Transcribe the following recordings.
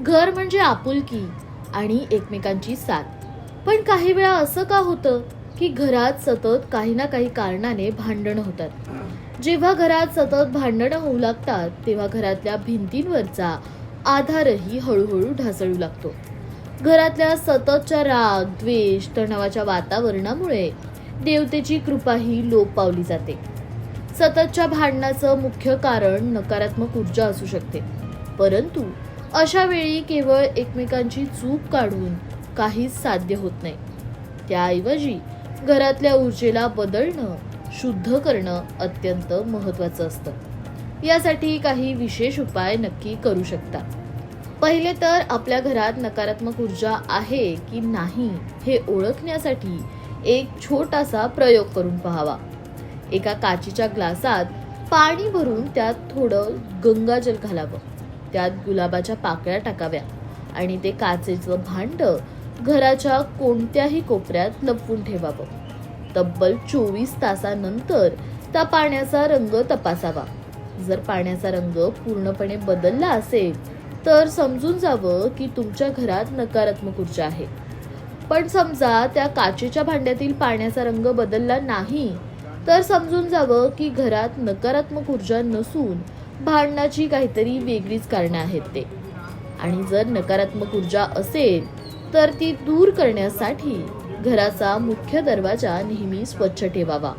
घर म्हणजे आपुलकी आणि एकमेकांची साथ. पण काही वेळा असं का होतं की घरात सतत काही ना काही कारणाने भांडणं होतात. जेव्हा घरात सतत भांडणं होऊ लागतात तेव्हा घरातल्या भिंतींवरचा आधारही हळूहळू ढासळू लागतो. घरातल्या सततच्या राग द्वेष तणावाच्या वातावरणामुळे देवतेची कृपाही लोप पावली जाते. सततच्या भांडणाचं मुख्य कारण नकारात्मक ऊर्जा असू शकते. परंतु अशा वेळी केवळ एकमेकांची चूक काढून काहीच साध्य होत नाही. त्याऐवजी घरातल्या ऊर्जेला बदलणं शुद्ध करणं अत्यंत महत्वाचं असतं. यासाठी काही विशेष उपाय नक्की करू शकता. पहिले तर आपल्या घरात नकारात्मक ऊर्जा आहे की नाही हे ओळखण्यासाठी एक छोटासा प्रयोग करून पहावा. एका काचीच्या ग्लासात पाणी भरून त्यात थोडं गंगाजल घालावं. त्यात गुलाबाच्या पाकळ्या टाकाव्या. आणि ते काचेचं भांड घराच्या कोणत्याही कोपऱ्यात लपवून ठेवावं. तब्बल चोवीस तासानंतर त्या पाण्याचा रंग तपासावा. जर पाण्याचा रंग पूर्णपणे बदलला असेल तर समजून जावं की तुमच्या घरात नकारात्मक ऊर्जा आहे. पण समजा त्या काचेच्या भांड्यातील पाण्याचा रंग बदलला नाही तर समजून जावं की घरात नकारात्मक ऊर्जा नसून भांडणाची काहीतरी वेगळीच कारणं आहेत ते. आणि जर नकारात्मक ऊर्जा असेल तर ती दूर करण्यासाठी घराचा मुख्य दरवाजा नेहमी स्वच्छ ठेवावा.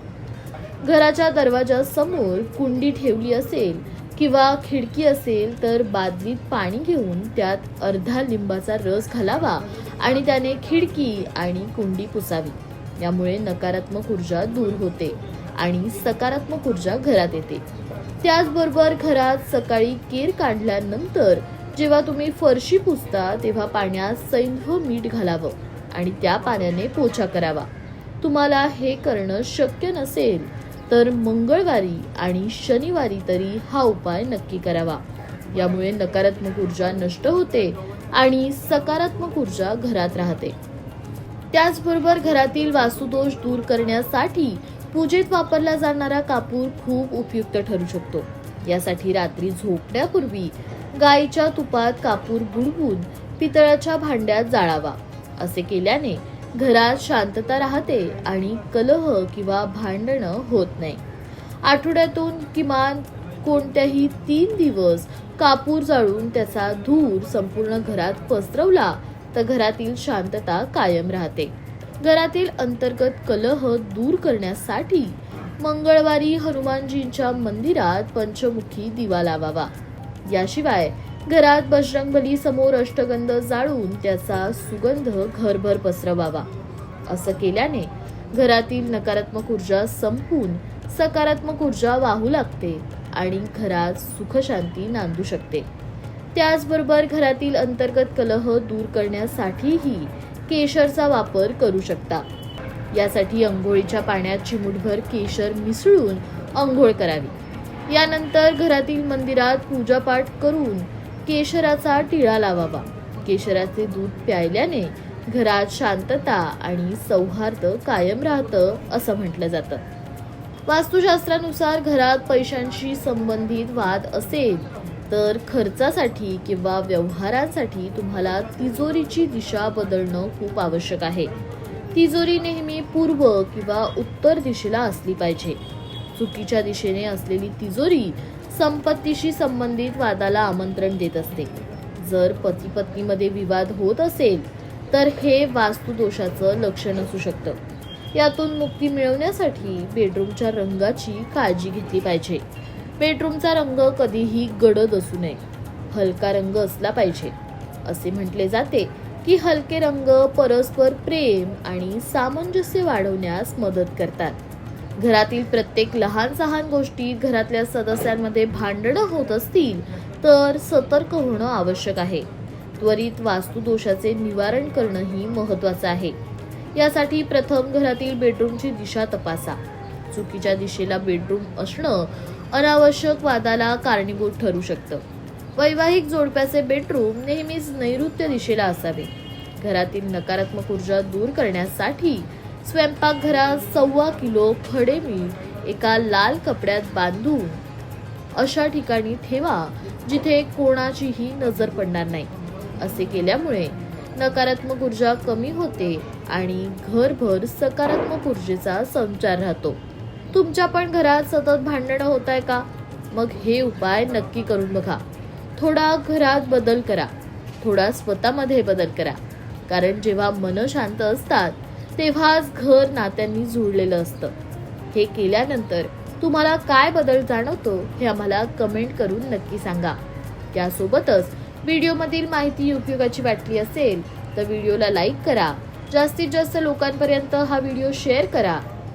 घराच्या दरवाजासमोर कुंडी ठेवली असेल किंवा खिडकी असेल तर बादलीत पाणी घेऊन त्यात अर्धा लिंबाचा रस घालावा आणि त्याने खिडकी आणि कुंडी पुसावी. यामुळे नकारात्मक ऊर्जा दूर होते आणि सकारात्मक ऊर्जा घरात येते. त्याचबरोबर घरात सकाळी केर काढल्यानंतर जेव्हा तुम्ही फरशी पुसता तेव्हा पाण्यात सैंध मीठ घालावं आणि त्या पाण्याने पोछा करावा. तुम्हाला हे करणं शक्य नसेल तर मंगळवारी आणि शनिवारी तरी हा उपाय नक्की करावा. यामुळे नकारात्मक ऊर्जा नष्ट होते आणि सकारात्मक ऊर्जा घरात राहते. त्याचबरोबर घरातील वास्तुदोष दूर करण्यासाठी पूजेत वापरला जाणारा कापूर खूप उपयुक्त ठरू शकतो. यासाठी रात्री झोपण्यापूर्वी गाईच्या तुपात कापूर बुडवून पितळाच्या भांड्यात जाळावा. असे केल्याने घरात शांतता राहते आणि कलह किंवा भांडणं होत नाही. आठवड्यातून किमान कोणत्याही तीन दिवस कापूर जाळून त्याचा धूर संपूर्ण घरात पसरवला तर घरातील शांतता कायम राहते. घरातील अंतर्गत कलह दूर करण्यासाठी मंगळवारी हनुमानजींच्या मंदिरात पंचमुखी दिवा लावावा. याशिवाय घरात बजरंगबली समोर अष्टगंध जाळून त्याचा सुगंध घरभर पसरवावा. असं केल्याने घरातील नकारात्मक ऊर्जा संपून सकारात्मक ऊर्जा वाहू लागते आणि घरात सुखशांती नांदू शकते. त्याचबरोबर घरातील अंतर्गत कलह दूर करण्यासाठीही केशरचा वापर करू शकता. यासाठी अंघोळीच्या पाण्यात चिमूटभर केशर मिसळून अंघोळ करावी. यानंतर घरातील मंदिरात पूजापाठ करून केशराचा टिळा लावावा. केशराचे दूध प्यायल्याने घरात शांतता आणि सौहार्द कायम राहतं असं म्हटलं जातं. वास्तुशास्त्रानुसार घरात पैशांशी संबंधित वाद असेल तर खर्चासाठी किंवा व्यवहारांसाठी तुम्हाला तिजोरीची दिशा बदलणं खूप आवश्यक आहे. तिजोरी नेहमी पूर्व किंवा उत्तर दिशेला असली पाहिजे. चुकीच्या दिशेने असलेली तिजोरी संपत्तीशी संबंधित वादाला आमंत्रण देत असते. जर पती पत्नीमध्ये विवाद होत असेल तर हे वास्तुदोषाचं लक्षण असू शकतं. यातून मुक्ती मिळवण्यासाठी बेडरूमच्या रंगाची काळजी घेतली पाहिजे. बेडरूमचा रंग कधीही गडद असू नये. हलका रंग असला पाहिजे. असे म्हटले जाते की हलके रंग परस्पर प्रेम आणि सामंजस्य वाढवण्यास मदत करतात. घरातील प्रत्येक लहान सहान गोष्टी घरातल्या सदस्यांमध्ये भांडणं होत असतील तर सतर्क होणं आवश्यक आहे. त्वरित वास्तुदोषाचे निवारण करणंही महत्वाचं आहे. यासाठी प्रथम घरातील बेडरूमची दिशा तपासा. चुकीच्या दिशेला बेडरूम असणं अनावश्यक वादाला कारणीभूत ठरू शकतं. वैवाहिक जोडप्याचे बेडरूम नेहमीच नैऋत्य दिशेला असावे. घरातील नकारात्मक ऊर्जा दूर करण्यासाठी स्वयंपाकघरात सव्वा किलो खडे मीठ एका लाल कपड्यात बांधून अशा ठिकाणी ठेवा जिथे कोणाचीही नजर पडणार नाही. असे केल्यामुळे नकारात्मक ऊर्जा कमी होते आणि घरभर सकारात्मक ऊर्जेचा संचार राहतो. तुमच्या पण घरात सतत भांडणं होत आहे का? मग हे उपाय नक्की करून बघा. थोडा घरात बदल करा. थोडा स्वतःमध्ये बदल करा. कारण जेव्हा मन शांत असतात तेव्हाच घर नात्यांनी जुळलेलं असतं. हे केल्यानंतर तुम्हाला काय बदल जाणवतो हे आम्हाला कमेंट करून नक्की सांगा. त्यासोबतच व्हिडिओमधील माहिती उपयोगाची वाटली असेल तर व्हिडिओला लाईक करा. जास्तीत जास्त लोकांपर्यंत हा व्हिडिओ शेअर करा.